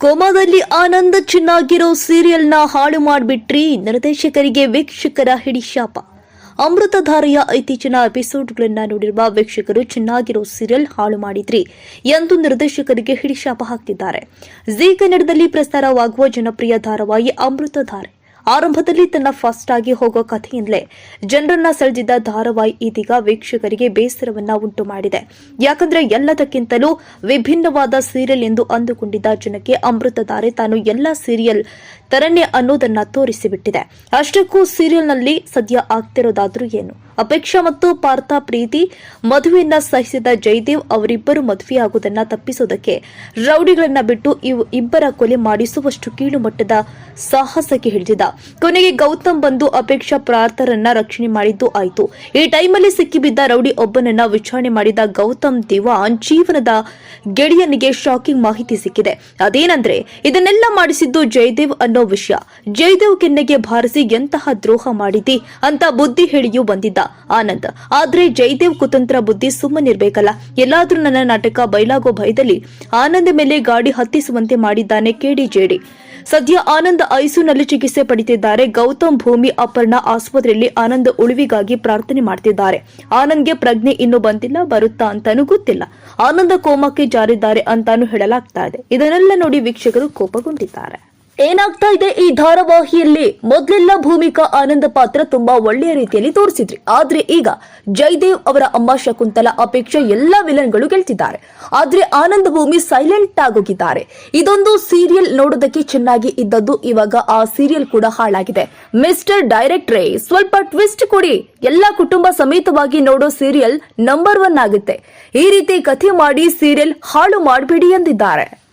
ಕೋಮಾದಲ್ಲಿ ಆನಂದ ಚೆನ್ನಾಗಿರೋ ಸೀರಿಯಲ್ನ ಹಾಳು ಮಾಡಿಬಿಟ್ರಿ ನಿರ್ದೇಶಕರಿಗೆ ವೀಕ್ಷಕರ ಹಿಡಿಶಾಪ. ಅಮೃತಧಾರೆಯ ಇತ್ತೀಚಿನ ಎಪಿಸೋಡ್ಗಳನ್ನು ನೋಡಿರುವ ವೀಕ್ಷಕರು ಚೆನ್ನಾಗಿರೋ ಸೀರಿಯಲ್ ಹಾಳು ಮಾಡಿದ್ರಿ ಎಂದು ನಿರ್ದೇಶಕರಿಗೆ ಹಿಡಿಶಾಪ ಹಾಕಿದ್ದಾರೆ. ಜೀ ಕನ್ನಡದಲ್ಲಿ ಪ್ರಸಾರವಾಗುವ ಜನಪ್ರಿಯ ಧಾರಾವಾಹಿ ಅಮೃತಧಾರೆ ಆರಂಭದಲ್ಲಿ ತನ್ನ ಫಾಸ್ಟ್ ಆಗಿ ಹೋಗೋ ಕಥೆಯಿಂದಲೇ ಜನರನ್ನ ಸೆಳೆದಿದ್ದ ಧಾರಾವಾಹಿ ಇದೀಗ ವೀಕ್ಷಕರಿಗೆ ಬೇಸರವನ್ನ ಉಂಟು ಮಾಡಿದೆ. ಯಾಕಂದ್ರೆ ಎಲ್ಲದಕ್ಕಿಂತಲೂ ವಿಭಿನ್ನವಾದ ಸೀರಿಯಲ್ ಎಂದು ಅಂದುಕೊಂಡಿದ್ದ ಜನಕ್ಕೆ ಅಮೃತಧಾರೆ ತಾನು ಎಲ್ಲ ಸೀರಿಯಲ್ ತರನೇ ಅನ್ನೋದನ್ನ ತೋರಿಸಿಬಿಟ್ಟಿದೆ. ಅಷ್ಟಕ್ಕೂ ಸೀರಿಯಲ್ನಲ್ಲಿ ಸದ್ಯ ಆಗ್ತಿರೋದಾದ್ರೂ ಏನು? ಅಪೇಕ್ಷಾ ಮತ್ತು ಪಾರ್ಥ ಪ್ರೀತಿ, ಮದುವೆಯನ್ನ ಸಹಿಸಿದ ಜಯದೇವ್ ಅವರಿಬ್ಬರು ಮದುವೆಯಾಗುವುದನ್ನ ತಪ್ಪಿಸೋದಕ್ಕೆ ರೌಡಿಗಳನ್ನ ಬಿಟ್ಟು ಇವು ಇಬ್ಬರ ಕೊಲೆ ಮಾಡಿಸುವಷ್ಟು ಕೀಳು ಮಟ್ಟದ ಸಾಹಸಕ್ಕೆ ಹಿಡಿದಿದ್ದ ಕೊನೆಗೆ ಗೌತಮ್ ಬಂದು ಅಪೇಕ್ಷಾ ಪ್ರಾರ್ಥರನ್ನ ರಕ್ಷಣೆ ಮಾಡಿದ್ದು ಆಯಿತು. ಈ ಟೈಮಲ್ಲಿ ಸಿಕ್ಕಿಬಿದ್ದ ರೌಡಿ ಒಬ್ಬನನ್ನ ವಿಚಾರಣೆ ಮಾಡಿದ ಗೌತಮ್ ದಿವಾನ್ ಜೀವನದ ಗೆಳೆಯನಿಗೆ ಶಾಕಿಂಗ್ ಮಾಹಿತಿ ಸಿಕ್ಕಿದೆ. ಅದೇನಂದ್ರೆ, ಇದನ್ನೆಲ್ಲ ಮಾಡಿಸಿದ್ದು ಜಯದೇವ್ ವಿಷಯ. ಜಯದೇವ್ ಕೆನ್ನೆಗೆ ಭಾರಿಸಿ ಎಂತಹ ದ್ರೋಹ ಮಾಡಿದಿ ಅಂತ ಬುದ್ಧಿ ಹೇಳಿಯೂ ಬಂದಿದ್ದ ಆನಂದ್. ಆದ್ರೆ ಜಯದೇವ್ ಕುತಂತ್ರ ಬುದ್ಧಿ ಸುಮ್ಮನಿರ್ಬೇಕಲ್ಲ. ಎಲ್ಲಾದ್ರೂ ನನ್ನ ನಾಟಕ ಬಯಲಾಗೋ ಭಯದಲ್ಲಿ ಆನಂದ್ ಮೇಲೆ ಗಾಡಿ ಹತ್ತಿಸುವಂತೆ ಮಾಡಿದ್ದಾನೆ ಕೆಡಿಜೆಡಿ ಸದ್ಯ ಆನಂದ್ ಐಸುನಲ್ಲಿ ಚಿಕಿತ್ಸೆ ಪಡೆದಿದ್ದಾರೆ ಗೌತಮ್ ಭೂಮಿ ಅಪರ್ಣ ಆಸ್ಪತ್ರೆಯಲ್ಲಿ ಆನಂದ್ ಉಳಿವಿಗಾಗಿ ಪ್ರಾರ್ಥನೆ ಮಾಡ್ತಿದ್ದಾರೆ. ಆನಂದ್ಗೆ ಪ್ರಜ್ಞೆ ಇನ್ನೂ ಬಂದಿಲ್ಲ, ಬರುತ್ತಾ ಅಂತಾನೂ ಗೊತ್ತಿಲ್ಲ. ಆನಂದ ಕೋಮಕ್ಕೆ ಜಾರಿದ್ದಾರೆ ಅಂತಾನೂ ಹೇಳಲಾಗ್ತಾ ಇದೆ. ಇದನ್ನೆಲ್ಲ ನೋಡಿ ವೀಕ್ಷಕರು ಕೋಪಗೊಂಡಿದ್ದಾರೆ. ಏನಾಗ್ತಾ ಇದೆ ಈ ಧಾರಾವಾಹಿಯಲ್ಲಿ? ಮೊದಲೆಲ್ಲ ಭೂಮಿಕಾ ಆನಂದ ಪಾತ್ರ ತುಂಬಾ ಒಳ್ಳೆಯ ರೀತಿಯಲ್ಲಿ ತೋರಿಸಿದ್ರಿ. ಆದ್ರೆ ಈಗ ಜಯದೇವ್ ಅವರ ಅಮ್ಮ ಶಕುಂತಲ ಅಪೇಕ್ಷೆ ಎಲ್ಲಾ ವಿಲನ್ಗಳು ಗೆಲ್ತಿದ್ದಾರೆ. ಆದ್ರೆ ಆನಂದ ಭೂಮಿ ಸೈಲೆಂಟ್ ಆಗೋಗಿದ್ದಾರೆ. ಇದೊಂದು ಸೀರಿಯಲ್ ನೋಡೋದಕ್ಕೆ ಚೆನ್ನಾಗಿ ಇದ್ದದ್ದು ಇವಾಗ ಆ ಸೀರಿಯಲ್ ಕೂಡ ಹಾಳಾಗಿದೆ. ಮಿಸ್ಟರ್ ಡೈರೆಕ್ಟ್ರೇ, ಸ್ವಲ್ಪ ಟ್ವಿಸ್ಟ್ ಕೊಡಿ. ಎಲ್ಲಾ ಕುಟುಂಬ ಸಮೇತವಾಗಿ ನೋಡೋ ಸೀರಿಯಲ್ ನಂಬರ್ ಒನ್ ಆಗುತ್ತೆ. ಈ ರೀತಿ ಕಥೆ ಮಾಡಿ ಸೀರಿಯಲ್ ಹಾಳು ಮಾಡಬೇಡಿ ಎಂದಿದ್ದಾರೆ.